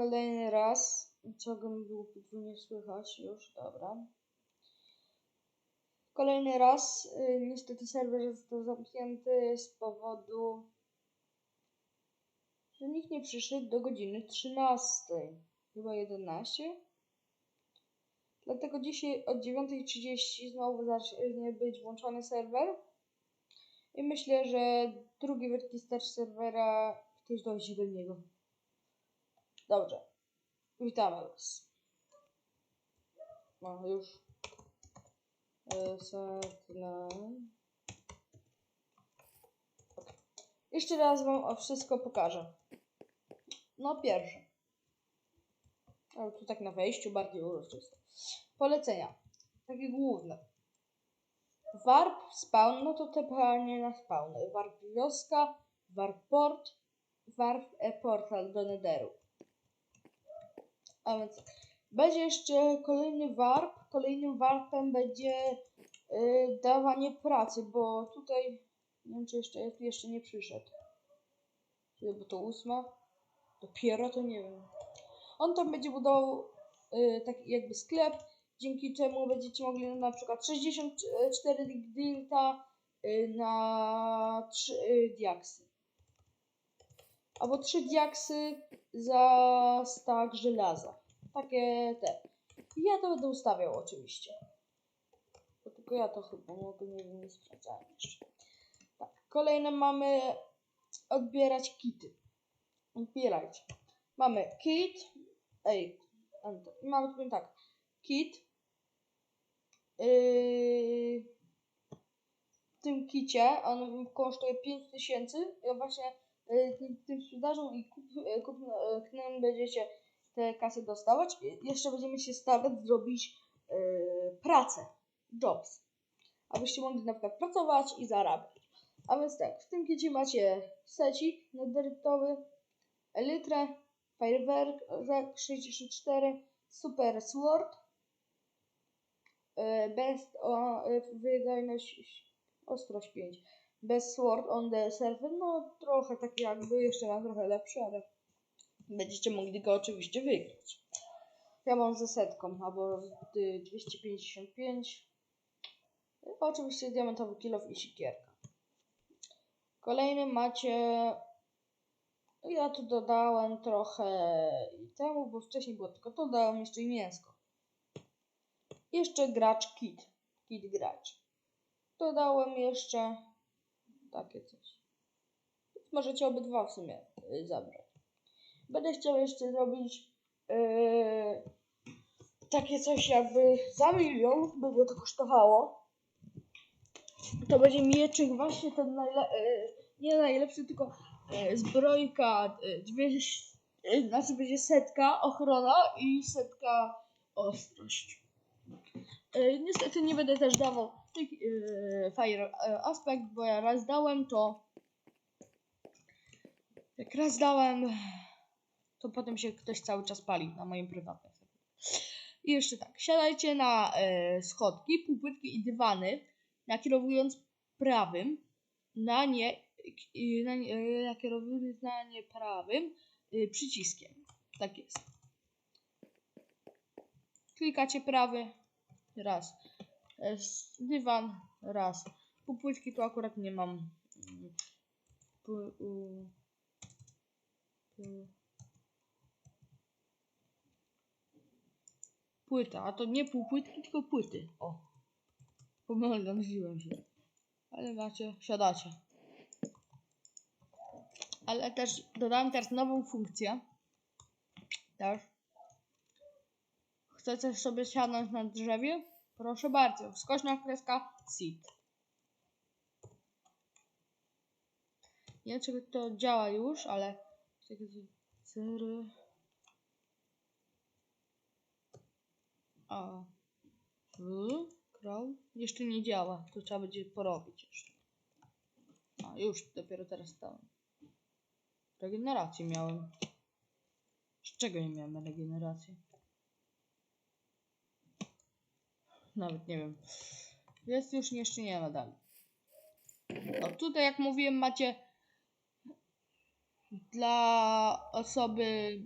Kolejny raz. Czego mi było podwójnie słychać już, dobra. Kolejny raz. Y, niestety serwer został zamknięty z powodu, że nikt nie przyszedł do godziny 13. Chyba 11. Dlatego dzisiaj od 9.30 znowu zacznie być włączony serwer. I myślę, że drugi wielki stacz serwera ktoś dojdzie do niego. Dobrze. Witamy Was. No już. E, Setna. Jeszcze raz Wam wszystko pokażę. No pierwsze. Ale tu tak na wejściu bardziej uroczyste. Polecenia. Takie główne. Warp, spawn, no to te panie na spawn. Warp wioska, warp port, warp e portal do Netheru. A więc będzie jeszcze kolejny warp. Kolejnym warpem będzie y, dawanie pracy, bo tutaj nie wiem czy jeszcze jeszcze nie przyszedł. Kiedy bo to ósma? Dopiero to nie wiem. On tam będzie budował y, taki jakby sklep, dzięki czemu będziecie mogli na przykład 64 dilta y, na 3 y, diaksy. Albo 3 diaksy za stack żelaza. Takie te. Ja to będę ustawiał oczywiście. Bo tylko ja to chyba mogę, nie wiem, nie sprawdzałem jeszcze. Tak, kolejne mamy odbierać kity. Odbierajcie. Mamy kit. Ej, enter. I mamy tutaj tak. Kit. Yy, w tym kicie on kosztuje 5000. Ja właśnie tym, tym sprzedażą i kup, yy, kup, yy, będziecie te kasy dostawać. Jeszcze będziemy się starać zrobić pracę, jobs, abyście mogli na przykład pracować i zarabiać. A więc tak, w tym kicie macie secik nederytowy, elytrę, fajerwerk 64, super sword, best o, wydajność, ostrość 5, best sword on the server, no trochę tak jakby, jeszcze mam trochę lepszy, ale będziecie mogli go oczywiście wygrać. Ja mam ze setką, albo z y, 255. Oczywiście diamentowy kilof i sikierka. Kolejny macie. Ja tu dodałem trochę temu, bo wcześniej było tylko to, dodałem jeszcze i mięsko. Jeszcze gracz kit. Kit gracz. Dodałem jeszcze takie coś. Możecie obydwa w sumie y, zabrać. Będę chciał jeszcze zrobić yy, takie coś jakby za milion, by go to kosztowało. To będzie mieczyk właśnie ten najle yy, nie najlepszy, tylko yy, zbrojka, yy, dwie, yy, znaczy będzie setka ochrona i setka ostrość. Yy, niestety nie będę też dawał tych yy, fire yy, aspekt, bo ja raz dałem to jak raz dałem to potem się ktoś cały czas pali na moim prywatnym. I jeszcze tak, siadajcie na e, schodki, półpłytki i dywany, nakierowując prawym, na nie, e, na, nie, e, nakierowując na nie prawym e, przyciskiem. Tak jest. Klikacie prawy, raz. E, dywan, raz. Półpłytki tu akurat nie mam. U- pu- Płyta, a to nie półpłytki, tylko płyty. O. Pomyliłem się. Ale macie, siadacie. Ale też dodałem teraz nową funkcję. Też. Chcecie sobie siadać na drzewie? Proszę bardzo. Skośna kreska sit. Nie wiem, czy to działa już, ale... A. Grał. Jeszcze nie działa. To trzeba będzie porobić jeszcze. A już dopiero teraz stałem. Regenerację miałem. Z czego nie miałem regenerację? Nawet nie wiem. Jest już jeszcze nie ma dalej. No tutaj jak mówiłem macie dla osoby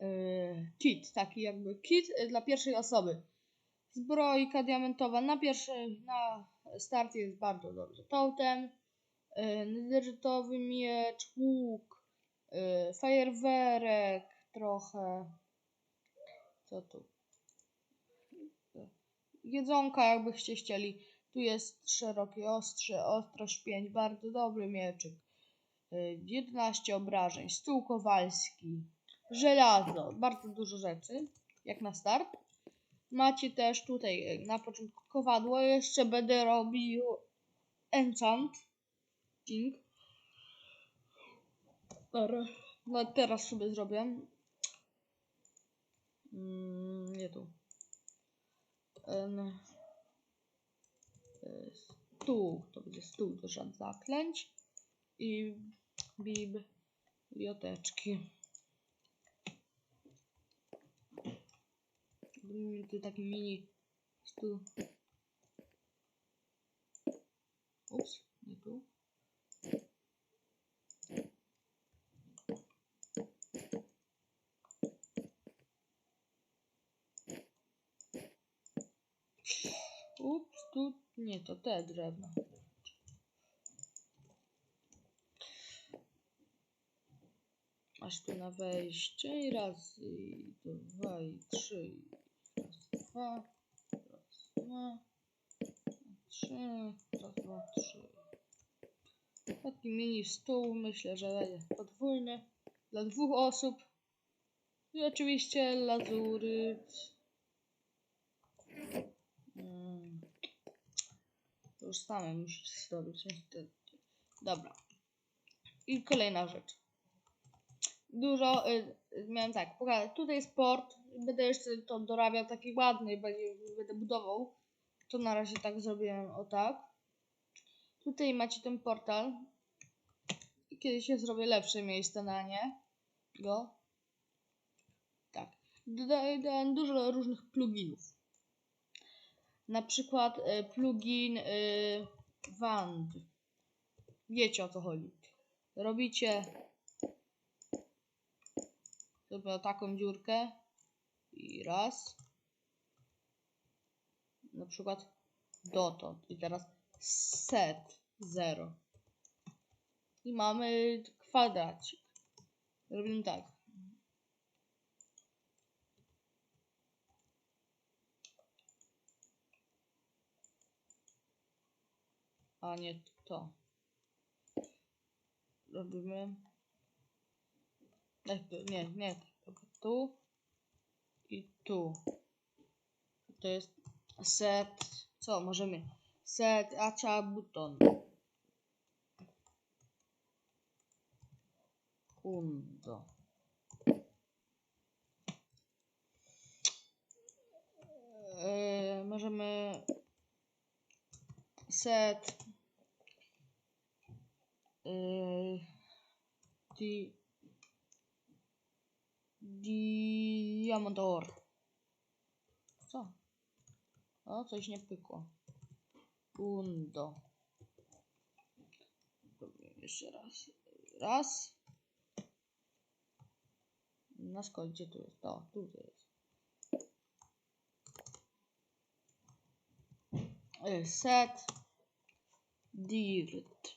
yy, kit, taki jakby kit yy, dla pierwszej osoby. Zbrojka diamentowa na pierwszy, na start jest bardzo dobrze. Totem, yy, nederytowy miecz, łuk, yy, fajerwerek trochę. Co tu? Jedzonka jakbyście chcieli. Tu jest szerokie ostrze, ostrość 5, bardzo dobry mieczyk. Y, 11 obrażeń, stół kowalski, żelazo, bardzo dużo rzeczy, jak na start. Macie też tutaj y, na początku kowadło, jeszcze będę robił enchant. King. Dobra, No teraz sobie zrobię. Mm, nie tu. Y, Stół, to będzie stół do zaklęć i biblioteczki. Zrobimy tu taki mini stół. Ups, nie tu. Ups, tu nie to te drewno. Aż tu na wejście i raz, i dwa, i trzy, i raz, dwa, raz, dwa, trzy, raz, dwa, trzy. Taki mini stół, myślę, że będzie podwójny dla dwóch osób. I oczywiście lazuryt. Mm. Już same musisz zrobić. Dobra. I kolejna rzecz. Dużo, y, y, miałem tak, pokazać. Tutaj jest port. Będę jeszcze to dorabiał taki ładny, będzie, będę budował. To na razie tak zrobiłem, o tak. Tutaj macie ten portal. I kiedyś ja zrobię lepsze miejsce na nie. Go. Tak. Doda- Dodałem dużo różnych pluginów. Na przykład y, plugin y, Wand. Wiecie o co chodzi. Robicie sobie taką dziurkę i raz. Na przykład dotąd. I teraz set 0. I mamy kwadracik. Robimy tak. A nie to. Robimy. Nie, nie. Tu i tu. To jest set. Co możemy? Set acha button. Undo. Yy, możemy set di, diamond ore. Co? O, coś nie pykło. Undo. Jeszcze raz. Raz. Na skąd, gdzie tu jest? To, tutaj jest. Y, Set. Dirt.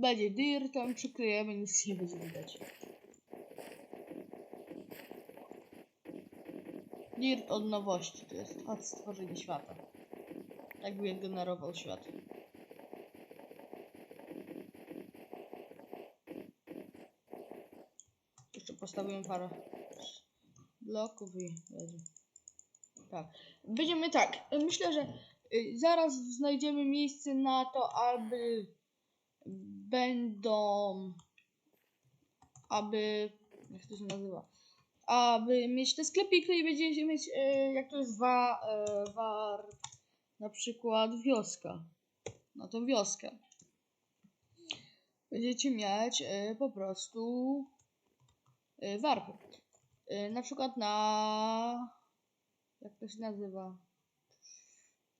Będzie dirtem, przykryjemy, nic nie będzie widać. Dirt od nowości, to jest od stworzenia świata. Tak by generował świat. Jeszcze postawimy parę bloków i będzie. Tak. Będziemy tak. Myślę, że y, zaraz znajdziemy miejsce na to, aby będą. Aby. Jak to się nazywa? Aby mieć te sklepiki i będziecie mieć. y, Jak to jest wa, y, war. Na przykład wioska. Na tą wioskę. Będziecie mieć y, po prostu y, warpy. Na przykład na. Jak to się nazywa?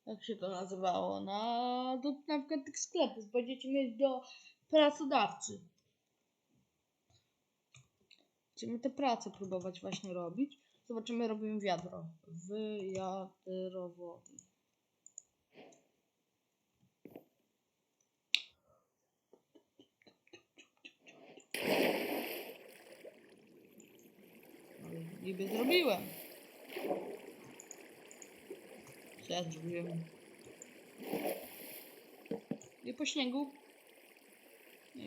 Jak się to nazywało? Na, do, na przykład tych sklepów będziecie mieć do pracodawcy. Chcemy te prace próbować właśnie robić. Zobaczymy, robimy wiadro. Wyjadrowody. Niby zrobiłem. Co ja zrobiłem? Nie po śniegu?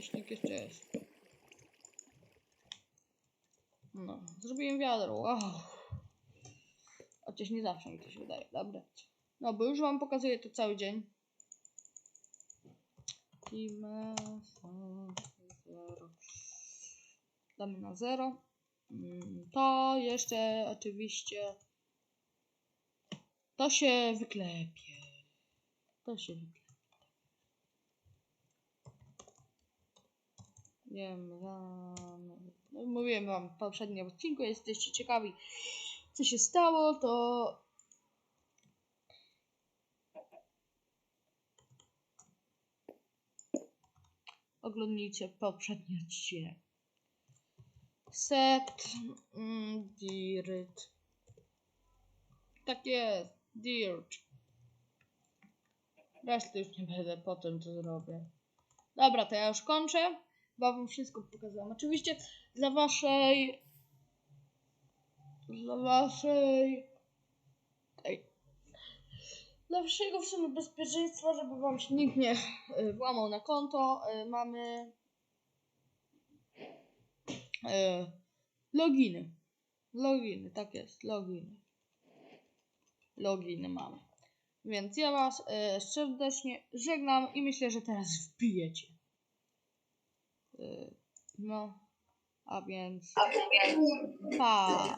Śnieg jeszcze jest. No, zrobiłem wiadro. Wow. Chociaż nie zawsze mi to się wydaje. Dobra. No, bo już wam pokazuję to cały dzień. Damy na zero. Mm, To jeszcze oczywiście. To się wyklepie. To się wyklepie. Wiem, wam. No, mówiłem wam w poprzednim odcinku, jesteście ciekawi, co się stało, to. Oglądnijcie poprzedni odcinek. Set mm, dirt. Tak jest, dirt. Reszty już nie będę, potem to zrobię. Dobra, to ja już kończę. Chyba wam wszystko pokazałam. Oczywiście dla waszej. Dla waszej. Ej. Dla waszego w sumie bezpieczeństwa, żeby wam się nikt nie y, włamał na konto, y, mamy. Y, loginy. Loginy, tak jest, loginy. Loginy mamy. Więc ja was serdecznie żegnam i myślę, że teraz wbijecie. No, a więc pa.